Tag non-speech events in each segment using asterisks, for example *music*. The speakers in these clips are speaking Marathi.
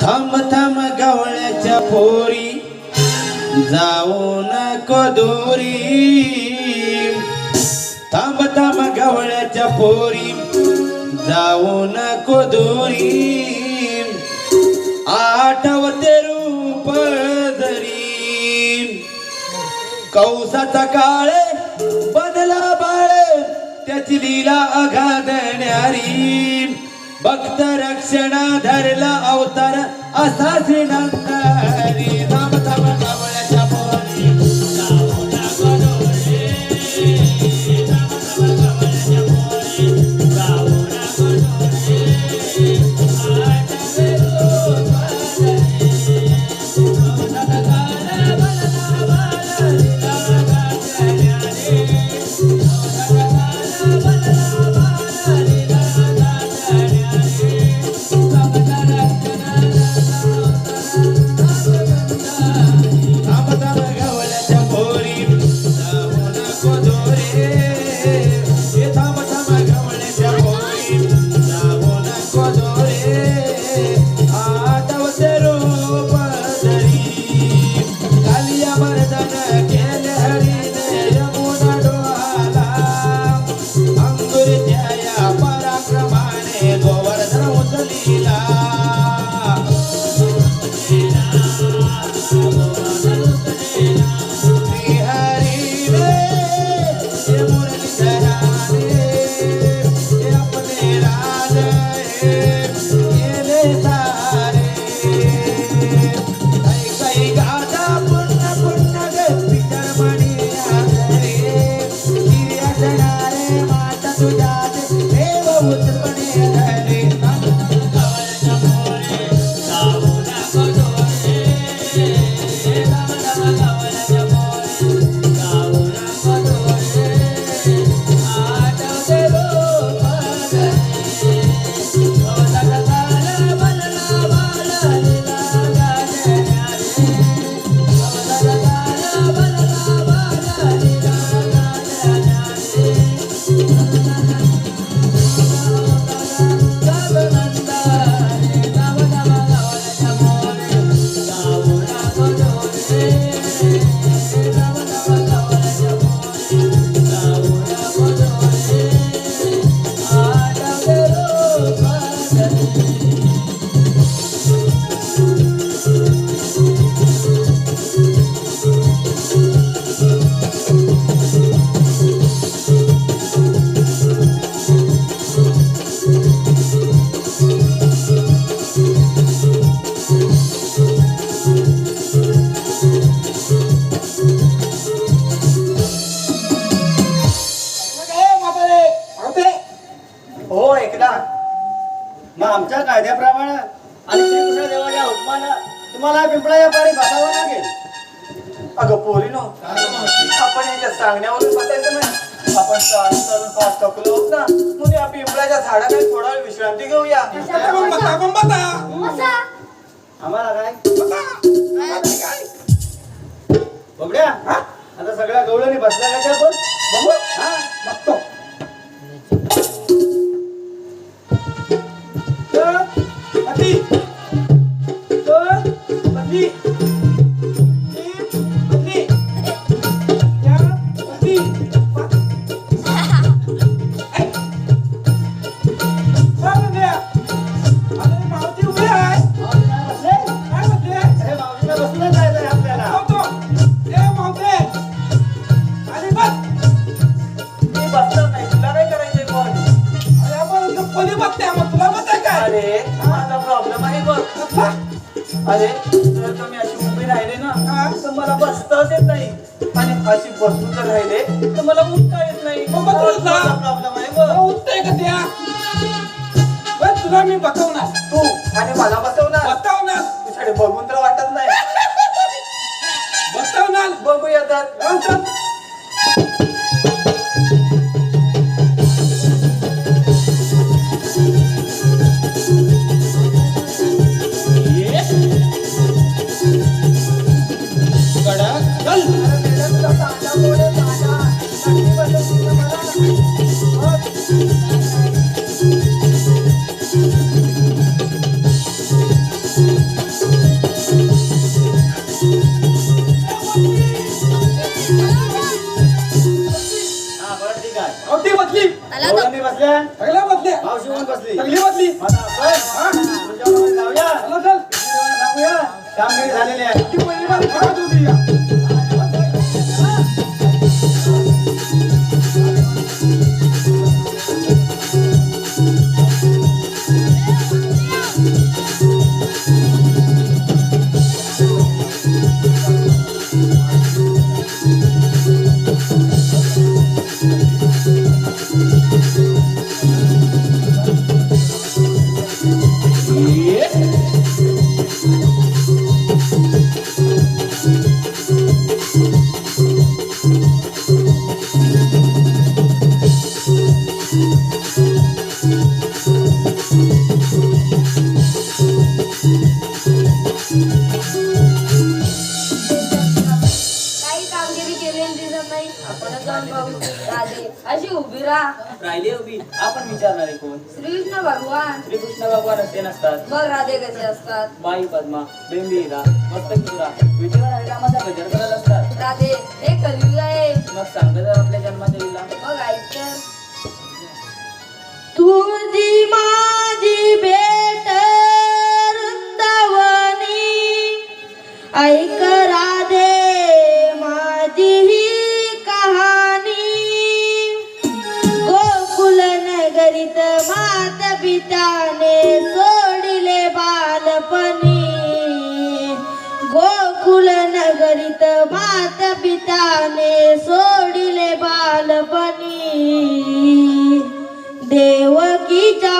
थम थम गवळ्याच्या पोरी जाऊ नको दोरी. थम थम गवळ्याच्या पोरी जाऊ नको दोरी. आठवते रूप धरी कौसाचा काळ लीला अगाधण्यारी भक्त रक्षणा धरला अवतार असा श्रीनंदारी हो एकदा मग आमच्या कायद्याप्रमाणे आणि श्रीकृष्ण देवाच्या हुकमानं तुम्हाला पिंपळा पारी बसावं लागेल. अगं पोरीनो आपण याच्या सांगण्यावरून बसायचं नाही. आपण चालून चालून फार थकलो आहोत ना. म्हणून या पिंपळाच्या झाडाखाली थोडा वेळ विश्रांती घेऊया. आम्हाला काय? काय? बबड्या आता सगळ्या गवळणी बसल्या का त्या पण? बघू. हा? बघतो. अरे जर का मी अशी उभी राहिले ना तर मला बसताच येत नाही. आणि अशी बसून जर राहिले तर मला उठता येत नाही. मग बसून जा. प्रॉब्लेम आहे बघ तुला मी बसवणार. तू आणि मला बसवणार? बसवणार. तुझ्याकडे बघून तर वाटत नाही. *laughs* बसवणार. बघूया तर. मुलांनी बसल्या. सगळ्या बसल्या. मावशी म्हणून जाऊया. चला कामगिरी झालेली आहे. विचारणारे कोण? श्रीकृष्ण भगवान. श्रीकृष्ण भगवान असे नसतात. मग राधे कसे असतात. बाई पद्मा बेंबीरा मस्तकुरा विजय रामाचा गजर करत असतात. राधे हे कलियुग आहे. मग सांगत आपल्या जन्मादेवीला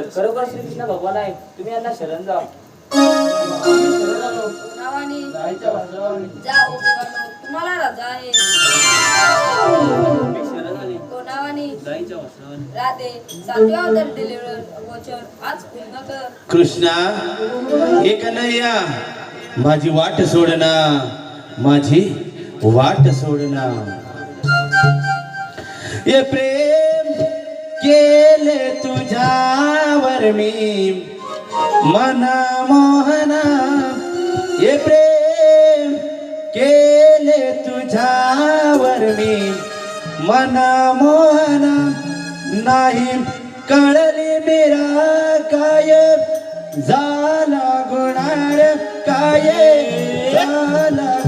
तर खरोखर श्रीकृष्ण भगवान आहे. तुम्ही यांना शरण जा नावानी. तुम्हाला राजा आहे. कृष्णा हे कन्हैया माझी वाट सोडना. माझी वाट सोडना. हे प्रेम केले तुझ्यावर मी. मना मोहना हे प्रेम. केले तुझ्यावर मी. मना मोहना नाही कळली मेरा काय. झाला गुणार काय. झाला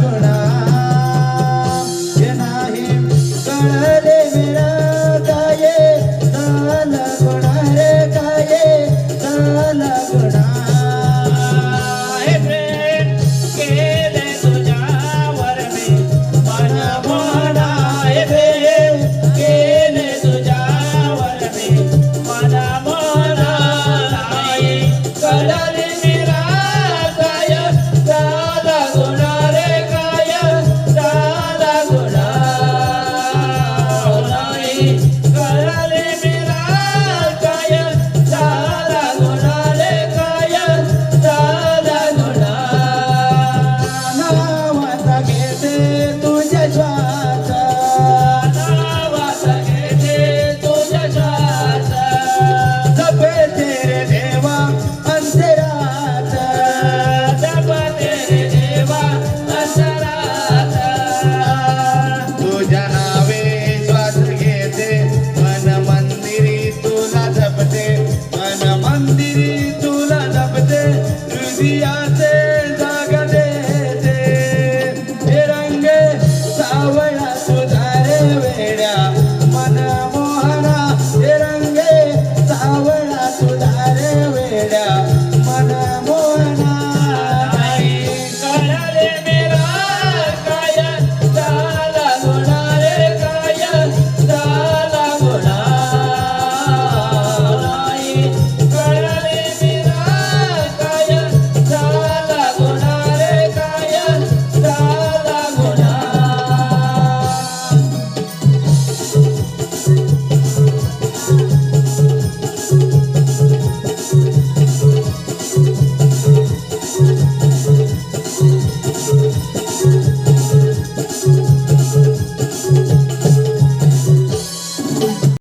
Garcia